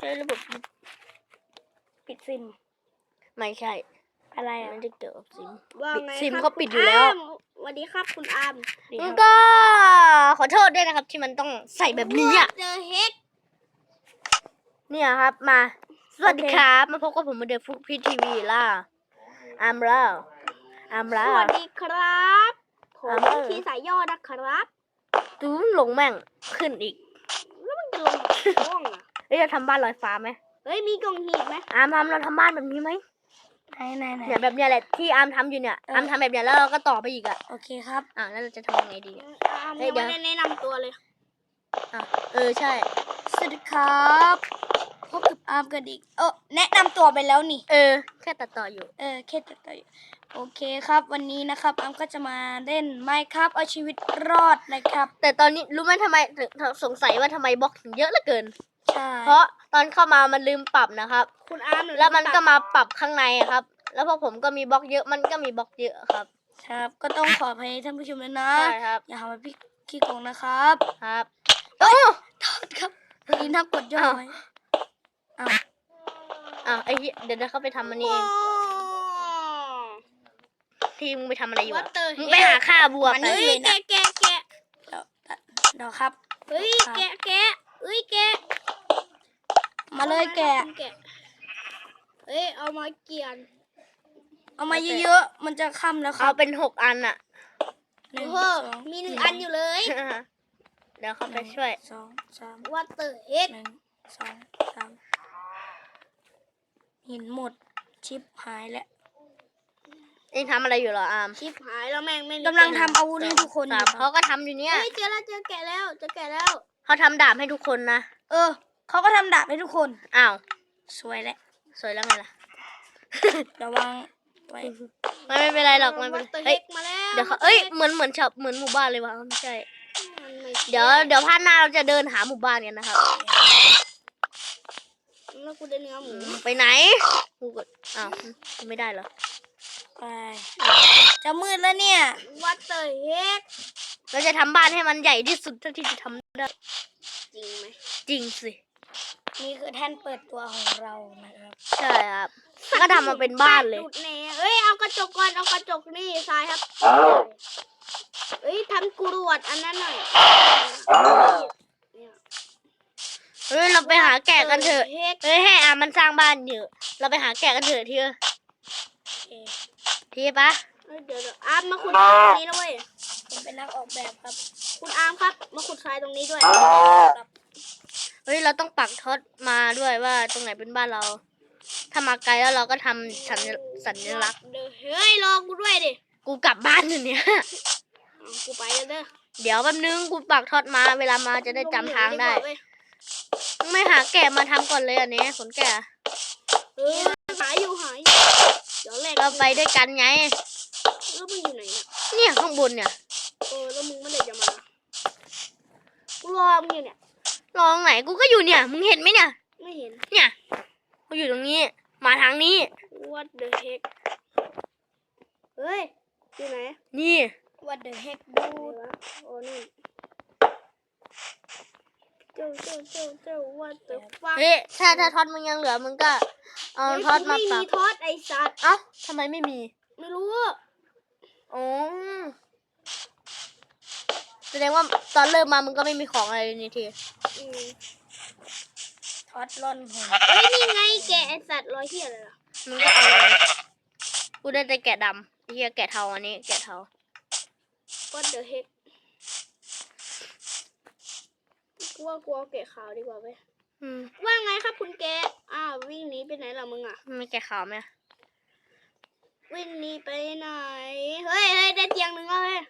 ใช้ระบบปิดซิม ไม่ใช่ อะไรอะไม่ได้เกี่ยวกับซิม ว่าปิดไงซิมครับเขาปิดคุณอยู่แล้วมสวัสดีครับคุณอามดีมันครับก็ขอโทษด้วยนะครับ ที่มันต้องใส่แบบนี้อะ เจอเฮกเนี่ยครับมา สวัสดีครับ มาพบกับผมเหมือนเดิมฟุกพีทีวีล่ะอามแล้วอามสแล้ววัสดีครับ ผมอามเออ ที่สายย่อนะครับจูนลงแม่งขึ้นอีก แล้วมันจะลงห้องอะ เอ้ยจะทำบ้านลอยฟ้าไหมเฮ้ยมีกล่องหีบไหมอามทำเราทำบ้านแบบนี้ไหมไหนไหนไหนเนี่ยแบบเนี้ยแหละที่อามทำอยู่เนี่ยเอออามทำแบบเนี้ยแล้วเราก็ต่อไปอีกอะโอเคครับอะแล้วเราจะทำยังไงดีเนี่ยอามเฮ้ยยังเดี๋ไม่ยวได้แนะนำตัวเลยอะเออใช่สวัสดีครับพบกับอาร์มกันอีกเออแนะนำตัวไปแล้วนี่ เออ แค่ตัดต่ออยู่ เออแค่ตัดต่ออยู่โอเคครับ วันนี้นะครับอาร์มก็จะมาเล่นไมครับเอาชีวิตรอดนะครับ แต่ตอนนี้รู้ไหมทำไมถึงสงสัยว่าทำไมบล็อกถึงเยอะเหลือเกิน ใช่เพราะตอนเข้ามามันลืมปรับนะครับ คุณอามหรือแล้วมันก็ตัดมาปรับข้างในอะครับ แล้วพอผมก็มีบล็อกเยอะมันก็มีบล็อกเยอะครับ ครับ ก็ต้องขออภัยท่านผู้ชมด้วยนะใช่ครับ อย่าหาว่าพี่ขี้โกงนะครับครับโอ้โทษครับดินทับกดย่อไว้อ้าวอ้าวไอ้เหี้ยเดี๋ยวเดี๋ยวเขาไปทำมันนี่เองที่มึงไปทำอะไรอยู่วัอะตเตอร์มึงไปหาค่าบัวมันไปนี่เฮ้ยแกะแกะแกะเดี๋ยวเดี๋ยวครับ เฮ้ยแกะแกะเฮ้ยแกะ มาเลยแกะแกะเฮ้ยเอามาเกี่ยน เอามาเยอะๆ มันจะค่ำแล้วคเอารับเป็นหกอันอะหนึ่งโอ้โห สองมีหนึ่งอันอยู่เลย เดี๋ยวเขาไปช่วย สองสามวัตเตอร์เฮกหนึ่งสองสามหินหมดชิปหายแล้วเองทำอะไรอยู่เหรออามชิปหายแล้วแม่งไม่มีกำลังทำอาวุธให้ทุกคนอสายู่มคเขารับก็ทำอยู่เนี่ย เฮ้ยเจอแล้วเจอแกะแล้วเจอแกะแล้ว เขาทำดาบให้ทุกคนนะ เออ เขาก็ทำดาบให้ทุกคน อ้าว สวยแล้วสวยแล้วไงล่ะ ระวังไว้ไม่ไม่เป็นไรหรอกไม่เป็นวัตเตอร์ไรเฮเฮ้ยกมาแล้วเดี๋ยวเขาเอ้ยเหมือนเหมือนชาวเหมือนหมู่บ้านเลยวะไม่ใช่มันไม่เดี๋ยวเดี๋ยวพาร์ทหน้าเราจะเดินหาหมู่บ้านกันนะครับแล้วกูได้เนื้อหมูไปไหนกูกดอ้าวกูไม่ได้เหรอไปจะมืดแล้วเนี่ยวัตเตอร์เฮกเราจะทำบ้านให้มันใหญ่ที่สุดเท่าที่จะทำได้ จริงไหมจริงสิ นี่คือแท่นเปิดตัวของเรานะครับ ใช่ครับแล้วก็ทำมาเป็นบ้านเลยหลุดแน่เอ้ยเอากระจกก่อนเอากระจกนี่ทรายครับเอ้ยทำกรวดอันนั้นหน่อยเนี่ยเฮ้ยเราไปหาแกะกันเถอะ เฮกเฮ้ยให้อามันสร้างบ้านเถอะเราไปหาแกะกันเถอะทีเออโอเคทีปะเอ้ยเดี๋ยวเดี๋ยวอาร์มมาขุดทรายตรงนี้นะเว้ยผมเป็นนักออกแบบครับ คุณอาร์มครับ มาขุดทรายตรงนี้ด้วย เฮ้ยเราต้องปักท็อตมาด้วยว่าตรงไหนเป็นบ้านเรา ถ้ามาไกลแล้วเราก็ทำสัญสัญลักษณ์เดี๋ยวเฮ้ยรอกูด้วยดิกูกลับบ้านอยู่เนี่ย เอากูไปแล้วเด้อเดี๋ยวแป๊บนึงกูปักท็อตมา เวลามาจะได้จำทางได้ลเหนือกว่เว้ยมึงไม่หาแกะมาทำก่อนเลยอันนี้ขนแกะเออหายอยู่หายเดี๋ยวแรกเราไปด้วยกันไง แล้วมึงอยู่ไหนเนี่ยเนี่ยข้างบนเนี่ย เออแล้วมึงเมื่อไหร่จะมากูรอมึงอยู่เนี่ย รอตรงไหนกูก็อยู่เนี่ย มึงเห็นไหมเนี่ย ไม่เห็น เนี่ยกูอยู่ตรงนี้ มาทางนี้ What the heck เฮ้ย อยู่ไหน นี่ What the heck ดู dude วะโอ้นี่เจ้าเจ้าเจ้าเจ้า what the fuck เฮ้ยถ้าถ้าท็อตมึงยังเหลือมึงก็เอาเฮ้ยท็อตกูมาไม่ปัมีกทอดไอสัตว์ เอ้าทำไมไม่มีไม่รู้ อ๋อแสดงว่าตอนเริ่มมามึงก็ไม่มีของอะไรเลยนี่ทีอืม ท็อตล่อนหนเฮ้ยนี่ไงแกะไอสัตว์รอยเหี้ยอะไรล่ะมึงก็เอาเลยกูได้แต่แกะดำไอ้เฮียแกะเทาอันนี้แกะเทา What the heck กูว่ากูเอาแกะขาวดีกว่าเว้ยอืมว่าไงครับคุณแกะอ้าววิ่งหนีไปไหนล่ะมึงอะ ไม่แกะขาวไหมวิ่งหนีไปไหน เฮ้ยเฮ้ยได้เตียงหนึ่งแล้วเฮ้ย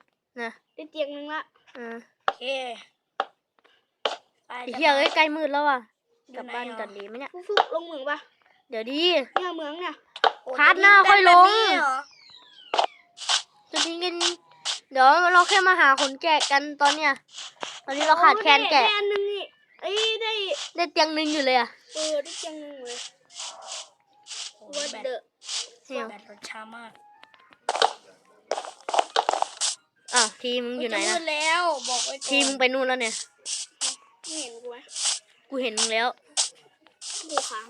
นะได้เตียงหนึ่งละ อืมโอเค ไปไอ้เฮียเอ้ยใกล้มืดแล้วอะอกลัยู่บไหบ้านอะกันดีไหมเนี่ย ฟุกๆลงเหมืองปะเดี๋ยวดี เนี่ยเหมืองเนี่ยโอ้พาร์ทหน้าค่อยลงแบบนี้เหรอจะทิ้งกัน เดี๋ยวเราแค่มาหาขนแกะกันตอนเนี้ย ตอนนี้เราขาดแคลนแกะได้อันหนึงนี่เอ้ยได้ได้เตียงหนึงอยู่เลยอะเออได้เตียงหนึ่งเลยโอ้ว่าแบตเดอะเฮียแบตรถช้ามากอ้าวทีมึงอยู่ไหนจะมืนะดแล้วบอกไว้ก่อนทีมึงไปนู่นแล้วเนี่ยไม่ เห็นกูไหมกูเห็นมึงแล้ว กูค้าง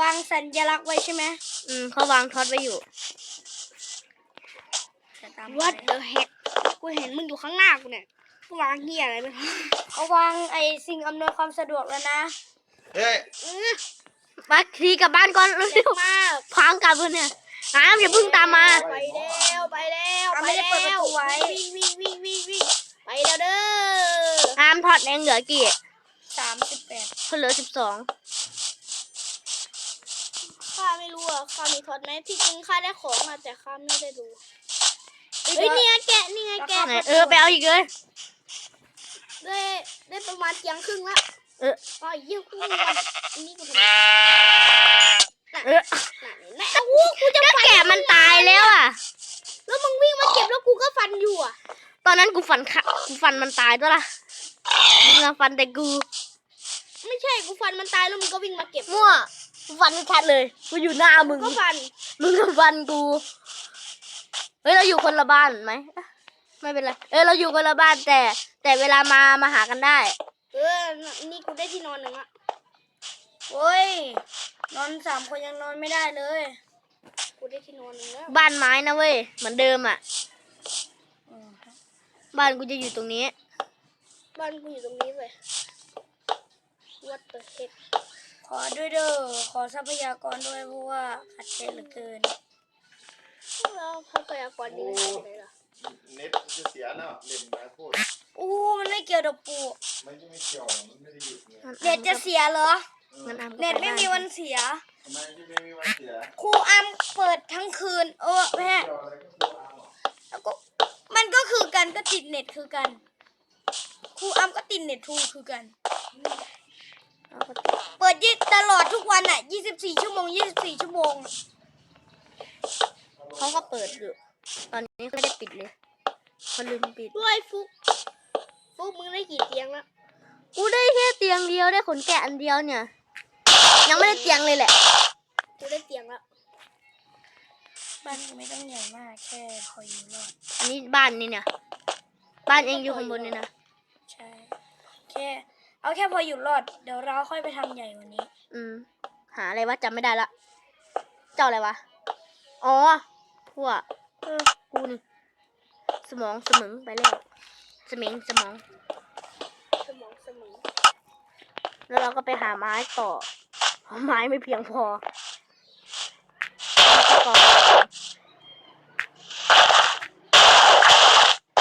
วางสัญลักษณ์ไว้ใช่ไหมอืมเขาวางท็อตไว้อยู่ จะตามวัดไปเดอะเฮกกูเห็นมึงอยู่ข้างหน้ากูเนี่ยกูวางเฮียอะไรไม่รู้เอาวางไอ้สิ่งอำนวยความสะดวกแล้วนะเฮ้ยอื้อมาทีกลับบ้านก่อนเร็เจ็บวมากๆพังกลับเลยเนี่ยน้ำอย่าเพิ่งตามมา ไปแล้วไปแล้วอะไปไม่ได้แล้วเปิดประตูไว้ วิ่งวิ่งวิ่งวิ่งวิ่งไป แล้วเด้อน้ำทอดแดงเหลือกี่สามสิบแปดเขาเหลือสิบสองข้าไม่รู้อะข้ามีทอดไหมที่จริงข้าได้ของอะแต่ข้าไม่ได้ดูเฮ้ยนี่ไงแกะนี่ไงแกะไหนเออไปเอาอีกเลยได้ได้ประมาณเที่ยงครึ่งแล้วเอออ๋อเยี่ยกูวันอันนี้กูทำไมเออไหนๆโอ้โหกูจะก็ฟันแกะมันตายแล้วอะ แล้วมึงวิ่งมาเก็บแล้วกูก็ฟันอยู่อะ ตอนนั้นกูฟันขะกูฟันมันตายตัวละมึงอะฟันแต่กู ไม่ใช่กูฟันมันตายแล้วมึงก็วิ่งมาเก็บมั่วกูฟันชัดเลยกูอยู่หน้ามึงก็ฟันมึงกับฟันกูเฮ้ยเราอยู่คนละบ้านไหมอะไม่เป็นไรเออเราอยู่คนละบ้านแต่ แต่เวลามามาหากันได้ เออนี่กูได้ที่นอนหนึ่งอะโอ้ยนอนสามคนยังนอนไม่ได้เลย กูได้ที่นอนหนึ่งแล้วบ้านไม้นะเว้ยเหมือนเดิมอะอืม บ้านกูจะอยู่ตรงนี้ บ้านกูอยู่ตรงนี้เลย What the heck ขอด้วยเด้อขอทรัพยากรด้วยเพราะว่าขาดแคลนเหลือเกินแล้วทรัพยากรนี้มันเป็นไงล่ะเน็ตจะเสียแล้วเล่นมาโคตรอู้มันไม่เกี่ยวกับปูมันจะไม่เกี่ยวมันไม่ได้หยุดไงเน็ตจะเสียเหรองั้นอามก็เน็ตปไม่บ้ามีวันเสียทำไมที่ไม่มีวันเสียครูอัมเปิดทั้งคืน เออแม่เกี่ยวอะไรก็ตัวเอาอะแล้วก็ มันก็คือกันก็ติดเน็ตคือกัน ครูอัมก็ติดเน็ตทูคือกันเอาก็เปิดยี่ตลอดทุกวันอะ24ชั่วโมง24ชั่วโมง เขาก็เปิดอยู่ ตอนนี้เขาไม่ได้ปิดเลยเขาลืมปิด ด้วยฟุก ฟุกมึงได้กี่เตียงแล้ว กูได้แค่เตียงเดียวได้ขนแกะอันเดียวเนี่ย ยังไม่ได้เตียงเลยแหละ กูได้เตียงแล้ว บ้านก็ไม่ต้องใหญ่มากแค่พออยู่รอดอันนี้บ้านนี่เนี่ย บ้านเองอยู่ข้างบนนี่นะ ใช่ แค่ เอาแค่พออยู่รอด เดี๋ยวเราค่อยไปทำใหญ่กวันนี้ อืม หาอะไรวะจำไม่ได้ละ เจ้าอะไรวะ อ๋อ พวกเออกูนี่สมองสมองไปแล้วสมิงสมอง สมองสมองแล้วเราก็ไปหาไม้ต่อเพราะไม้ไม่เพียงพอก่อน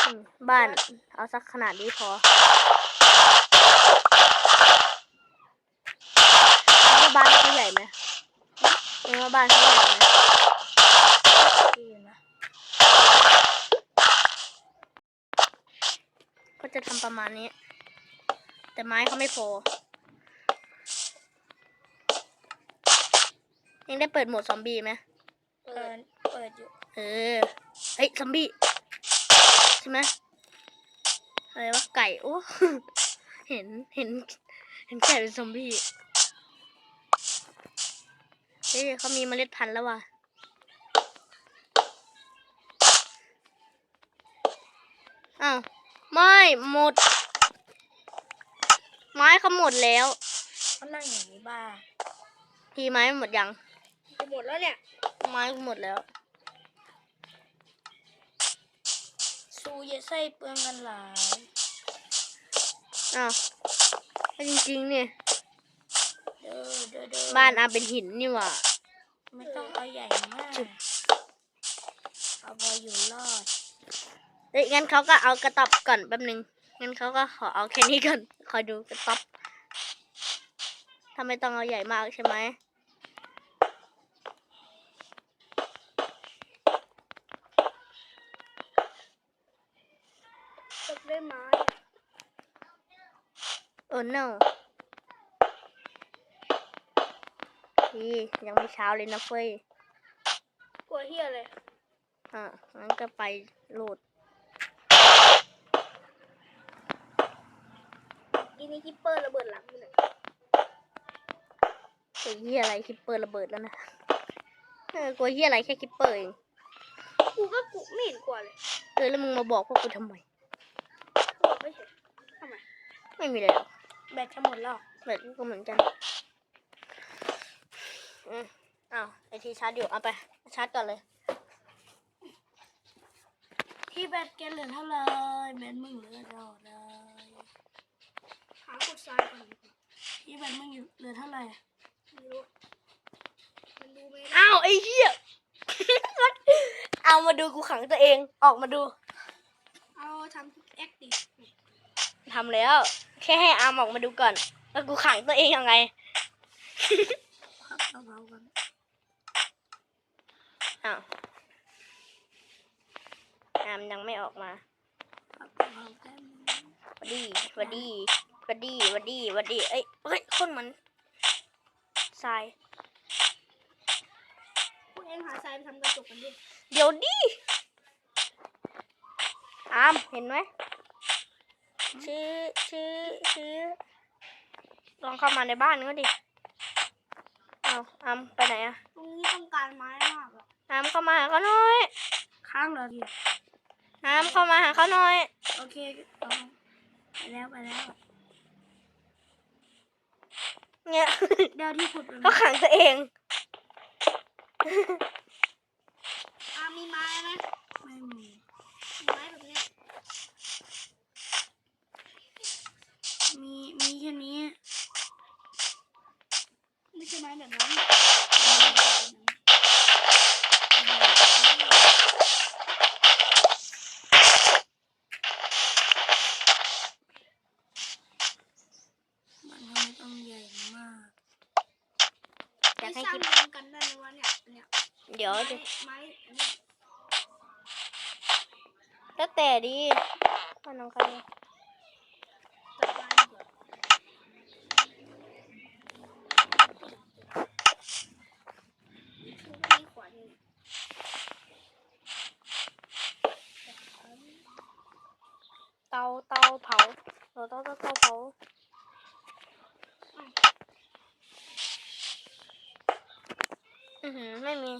อืม บ้าน เอาสักขนาดนี้พอแล้วบ้านเขาใหญ่ไหมเอ็งว่าบ้านเขาใหญ่ไหมดีอยู่นะก็จะทำประมาณนี้ แต่ไม้เขาไม่พอเอ็งได้เปิดโหมดซอมบี้ไหมเปิด เปิดอยู่ เออ เฮ้ย ซอมบี้ ใช่ไหม อะไรวะไก่โอ้เห็นเห็น เห็นไก่เป็นซอมบี้เฮ้ยเขามีเมล็ดพันธุ์แล้วว่ะอ้าวไม่หมด ไม้เขาหมดแล้วเขานั่งอย่างนี้บ้าพี่ไม้หมดยังกูหมดแล้วเนี่ย ไม้หมดแล้ว ซูอย่าใส่เปลืองกันหลาย อ้าวแล้วจริงๆเนี่ยเด้อเด้อเด้อบ้านอาเป็นหินนี่หว่า ไม่ต้องเอาใหญ่มาก เอาพออยู่รอดเฮ้ยงั้นเขาก็เอากระต๊อบก่อนแป๊บนึง งั้นเขาก็ขอเอาแค่นี้ก่อนคอยดูกระต๊อบถ้าไม่ต้องเอาใหญ่มากใช่ไหม ตกได้ไม้ โอ้ no พี่ยังไม่เช้าเลยนะเฟ้ยกลัวเฮียเลย อะงั้นก็ไปโหลดกินนี่คิปเปอร์ระเบิดหลังกูเลยกลัวเฮียอะไรคิปเปอร์ระเบิดแล้วนะเออกลัวเฮียอะไรแค่คิปเปอร์เอง กูก็กูไม่เห็นกลัวเลยเออแล้วมึงมาบอกพวกกูทำไมกูบอกไม่เห็นทำไม ไม่มีเลยหรอก แบตจะหมดแล้วแบบกูก็เหมือนกันที่ชาร์จอยู่เอาไปชาร์จก่อนเลย ที่แบตแกเหลือเท่าไหร่แบตมึงเหลือเท่าไหร่หาขุดทรายก่อนดีกว่าที่แบตมึงอยู่เหลือเท่าไหร่ไม่รู้มันดูไม่ได้อ้าวไอ้เหี้ย เอามาดูกูขังตัวเองออกมาดู เอาทำพิกแอคดิ ทำแล้ว แค่ให้อาร์มออกมาดูก่อนแล้วกูขังตัวเองยังไงครับเบาๆกันอ้าวอาร์มยังไม่ออกมาครับเบาๆกันหวัดดีหวัดดีหวัดดีหวัดดีหวัดดีเอ้ยเฮ้ยคนเหมือนทราย พวกเอ็งหาทรายไปทำกระจกกันดิ เดี๋ยวดิ อามเห็นไหม ชื่อชื่อชื่อลองเข้ามาในบ้านก็ดิ เอาอามไปไหนอะตรงนี้ต้องการไม้มากอะอามเข้ามาหาเขาหน่อยข้างเหรอดิอามเข้ามาหาเขาหน่อย โอเคเอาไปแล้วไปแล้ว เนี่ย เดี๋ยวที่ขุดมันเขาขังตัวเองอามีไม้ไหมไม่มีมีไม้แบบเนี้ย มีมี แค่นี้ ไม่ใช่ไม้แบบนั้นมันก็ไม่ต้องใหญ่มากอยากไม่ให้สร้างคิดเมืองกันได้ไหมวะเนี่ยเนี่ยเดี๋ยวไม้ดิไม้อันเนี้ยแล้วแต่ดีพ่อน้องใคร ตัดไม้ดีกว่าไม่มีขวานนี่ เตาเตาเผา เตาเตาเตาเตาเผาอือหือไม่มี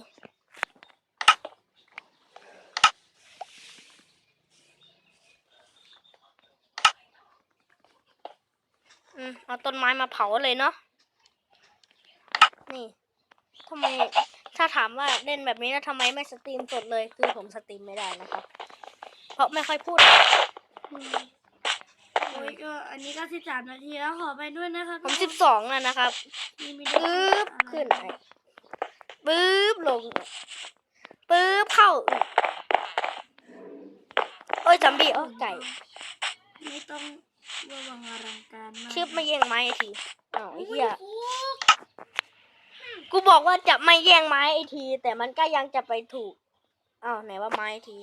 อืมเอาต้นไม้มาเผาเลยเนาะ นี่ทำไม ถ้าถามว่าเล่นแบบนี้แล้วทำไมไม่สตรีมสดเลย คือผมสตรีมไม่ได้นะครับ เพราะไม่ค่อยพูด โอ้ยก็อันนี้ก็สิบสามนาทีแล้วขอไปด้วยนะครับผมสิบสองแล้วนะครับนี่ไม่ปึ๊บได้ขึ้นไปปึ๊บลงปึ๊บเข้าอีกโอ้ยจำบีโอ้ไก่ไม่ต้องระวังอลังการมากชืบไม่แย่งไม้ไอทีอ้าวไอ้เหี้ยโอ้กูบอกว่าจะไม่แย่งไม้ไอที แต่มันก็ยังจะไปถูกอ้าวไหนว่าไม้ไอที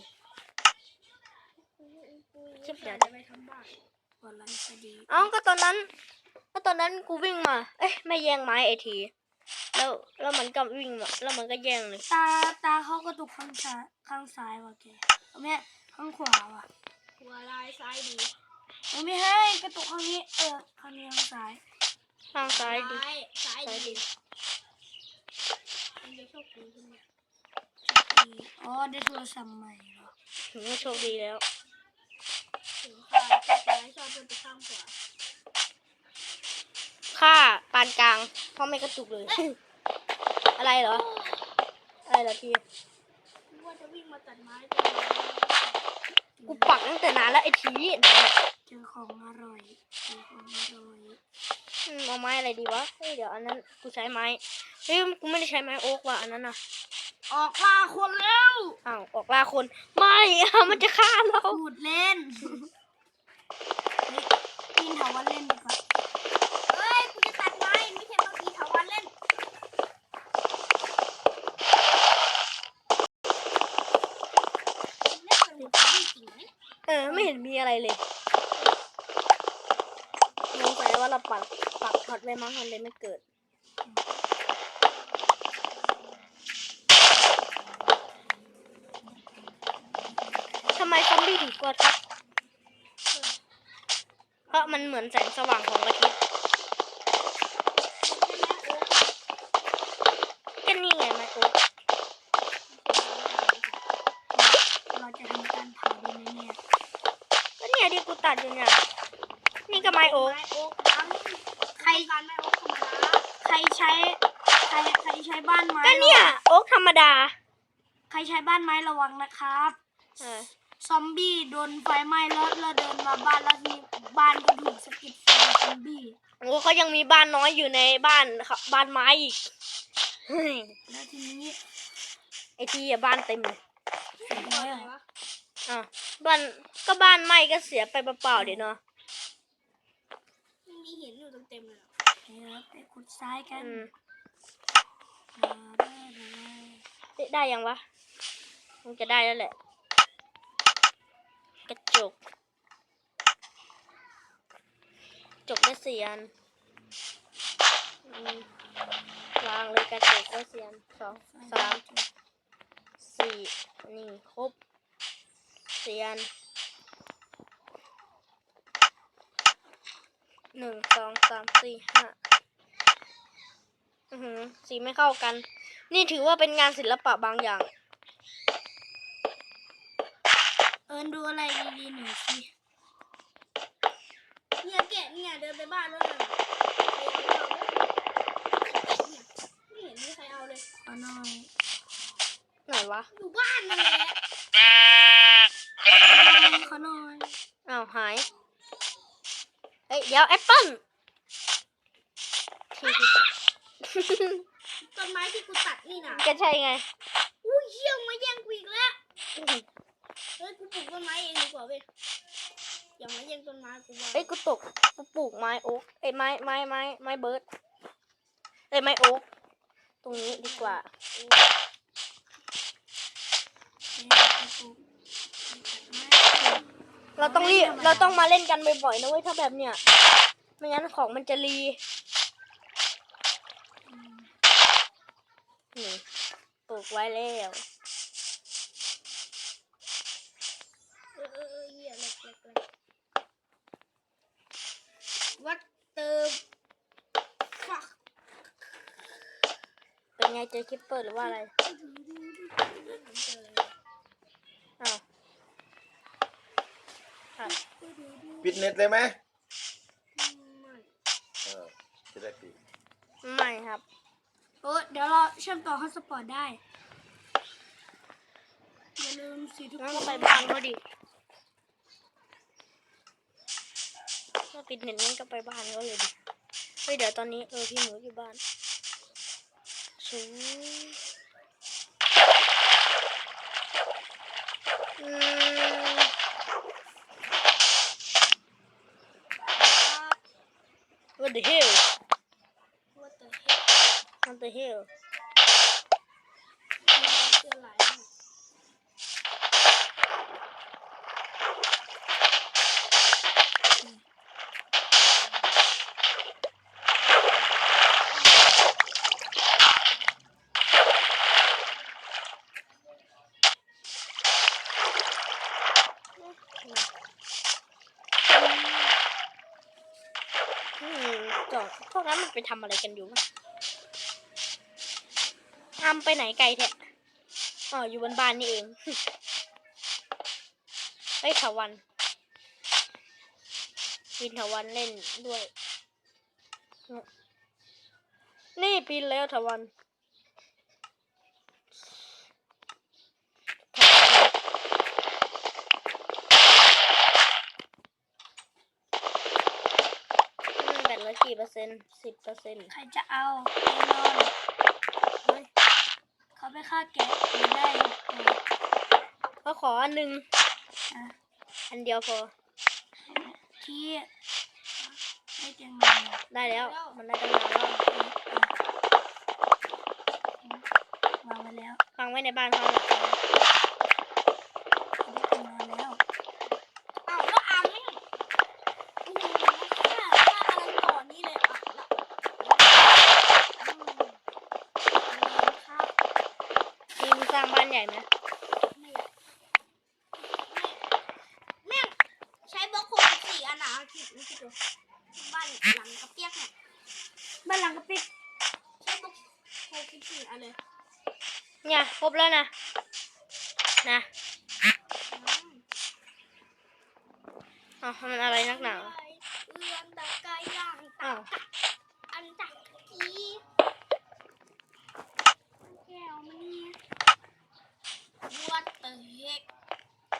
ชิบเดี๋ยวจะไปทำบ้าน อะไรก็ดีเอ้าก็ตอนนั้น ก็ตอนนั้นกูวิ่งมา เอ้ยไม่แย่งไม้ไอที แล้วแล้วมันก็วิ่งมาแล้วมันก็แย่งเลยตาตาเขากระตุกข้างซ้ายข้างซ้ายว่ะแกเอาไม่ข้างขวาว่ะหัวลายซ้ายดีเอาไม่ให้กระตุกข้างนี้ เออข้างนี้ข้างซ้ายข้างซ้ายดิซ้ายซ้ายซ้ายดีดิมันจะโชคดีขึ้นเนี่ยดีอ๋อได้โทรศัพท์ใหม่เหรอถึงว่าโชคดีแล้ว ถึงข้างชอบซ้ายชอบเดินไปข้างขวาค่าปานกลางเพราะไม่กระตุกเลย อะไรเหรอ อะไรเหรอพี่ว่าจะวิ่งมาตัดไม้ตรงนี้ กูปักตั้งแต่นานแล้วไอ้ที เจอของอร่อยเจอของอร่อยอืมเอาไม้อะไรดีวะเฮ้ยเดี๋ยวอันนั้นกูใช้ไม้เฮ้ยกูไม่ได้ใช้ไม้โอ๊กว่ะอันนั้นน่ะออกล่าคนแล้วอ้าวออกล่าคนไม่อะมันจะฆ่าเราพูดเล่นเฮ้ยปีนเถาวันเล่นดีกว่าเฮ้ยกูจะตัดไม้ไม่ใช่บางทีเถาวันเล่นเล่นเป็นหมดไม่จริงไหมเออไม่เห็นมีอะไรเลยสงสัยว่าเรา ปักปักท็อตไว้มั้งมันเลยไม่เกิด ทำไมซอมบี้ถึงกลัวท็อตเพราะมันเหมือนแสงสว่างของอาทิตย์ก็นี่ไงมโอ๊กเราจะทำการเผาดีไหมเนี่ยก็เนี่ยที่กูตัดอยู่เนี่ยนี่ก็ไม้โอ๊ก ไม้โอ๊กทั้ง ใครการไม้โอ๊กธรรมดาใครใช้ใครใครใช้บ้านไม้ก็เนี่ย โอ๊กธรรมดา ใครใช้บ้านไม้ระวังนะครับเออซอมบี้โดนไฟไหม้แล้วแล้วเดินมาบ้านแล้วทีบ้านก็ถูกสะกิดไฟซอมบี้โอ้เขายังมีบ้านน้อยอยู่ในบ้านครับบ้านไม้อีกเฮ้ยแล้วทีนี้ไอทีอะบ้านเต็มเลยเสร็จแล้วอะบ้านก็บ้านไหม้ก็เสียไปเปล่าๆเดี๋ยวเนาะมีหินอยู่เต็มๆเลย เดี๋ยวไปขุดทรายกันอืมมาได้เลยเอ๊ะได้ยังวะคงจะได้แล้วแหละ กระจกจกได้เสียนอืมวางเลยกระจกได้เสียนสองสามสี่นี่ครบเสียน หนึ่งสองสามสี่ห้าอือหือสีไม่เข้ากัน นี่ถือว่าเป็นงานศิลปะบางอย่าง เอิญดูอะไรดีๆหน่อยสิเนี่ยแกะเนี่ยเดินไปบ้านแล้วน่ะใครเอาไม่เอาเลยเนี่ยไม่เห็นมีใครเอาเลยขอหน่อยไหนวะอยู่บ้านนั่นแหละขอหน่อยอ้าวหาย เอ้ยเดี๋ยวแอปเปิ้ลต้นไม้ที่กูตัดนี่น่ะก็ใช่ไงอุ้ยเชี่ยมาแย่งกูอีกแล้วเฮ้ยกูปลูกต้นไม้เองดีกว่าเว้ยอย่ามาแย่งต้นไม้กูว่าเอ้ยกูตกกูปลูกไม้โอ๊กเอ้ยไม้ไม้ไม้ไม้เบิร์ดเอ้ยไม้โอ๊กตรงนี้ดีกว่า เราต้องรีบเราต้องมาเล่นกันบ่อยๆนะเว้ยถ้าแบบเนี้ยไม่งั้นของมันจะรีนี่ปลูกไว้แล้วเออเออเออเหี้ยเล็กเล็กเล็กวัดเติมฟักเป็นไงเจอคิปเปอร์หรือว่าอะไร เจอเลย อ้าวครับ ปิดเน็ตเลยไหมไม่เออจะได้ปิดไม่ครับโอ้เดี๋ยวเราเชื่อมต่อฮอตสปอตได้ อย่าลืมสิทุกงั้นคก็นไปบ้านเขาดิถ้าปิดเน็ตงั้นก็ไปบ้านเขาเลยดิเฮ้ยเดี๋ยวตอนนี้เออพี่หมูอยู่บ้านสูอืม What the hell ว่าแต่เฮ็ด What the hell เจอหลายอย่าง อืมจอดพวก นั้นมันไปทำอะไรกันอยู่วะทำไปไหนไกลแท้อ๋ออยู่บนบ้านนี่เองเฮ้ยถาวันปีนถาวันเล่นด้วย นี่ปีนแล้วถาวันอืมแบตเหลือ กี่เปอร์เซ็นต์สิบเปอร์เซ็นต์ใครจะเอาแน่นอนเฮ้ยเขาไปฆ่าแกะหรือได้เออก็ขออันหนึ่งอะอันเดียวพอ ที่ได้เตียงนอนได้แล้ว มันได้ตั้งนานแล้ววางไว้แล้วฟังไว้ในบ้านเขาหน่อ ครบแล้วนะ นะอ๋อมันอะไรนักหนาเรืนตะกิ่งวันแก้วมัเนี่ยวดตะเฮก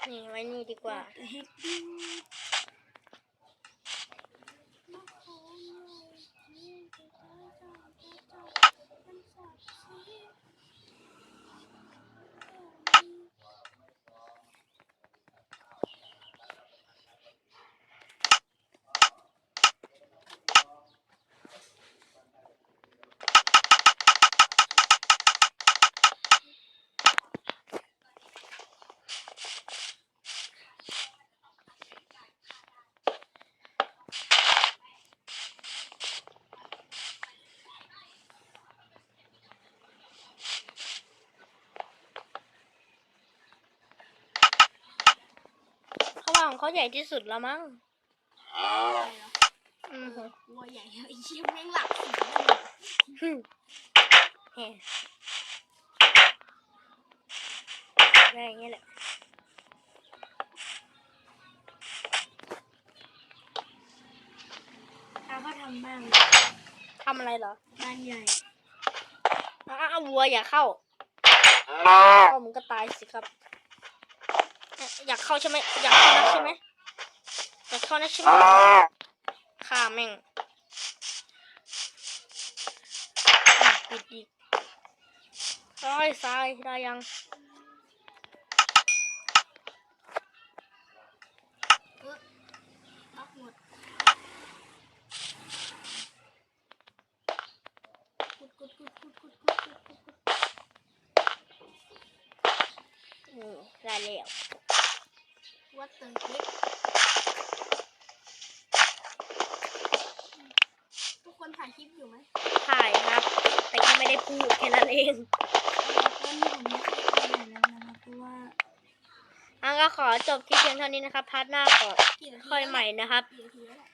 นี่ไว้นี่ดีกว่าตะเฮก องเขาใหญ่ที่สุดแล้วมั้งอืมวัวใหญ่ไอ้เชี่ยแม่งหลักสีเลยฮึ่มเฮ้ได้อย่างเงี้ยแหละถ้าเขาทำบ้างทำอะไรเหรอ บ้านใหญ่อ้าววัวอย่าเข้าเข้ามึงก็ตายสิครับ อยากเข้าใช่ไหมอยากเข้านะใช่ไหมอยากเข้านะใช่ไหมข่าแม่งปิดอีกซ้ายสายได้ยังได้แล้ว วัดเติมคลิปทุกคนถ่ายคลิปอยู่ไหมถ่ายครับ แต่ยังไม่ได้พูดแค่นั้นเองตอนนี้ผมไม่ได้ถ่ายแล้วนะครับเพราะว่าอันก็ขอจบคลิปเพียงเท่านี้นะครับพาร์ทหน้าขอกี่นาทีค่อยแล้วใหม่นะครับ กี่นาทีแล้วเนี่ย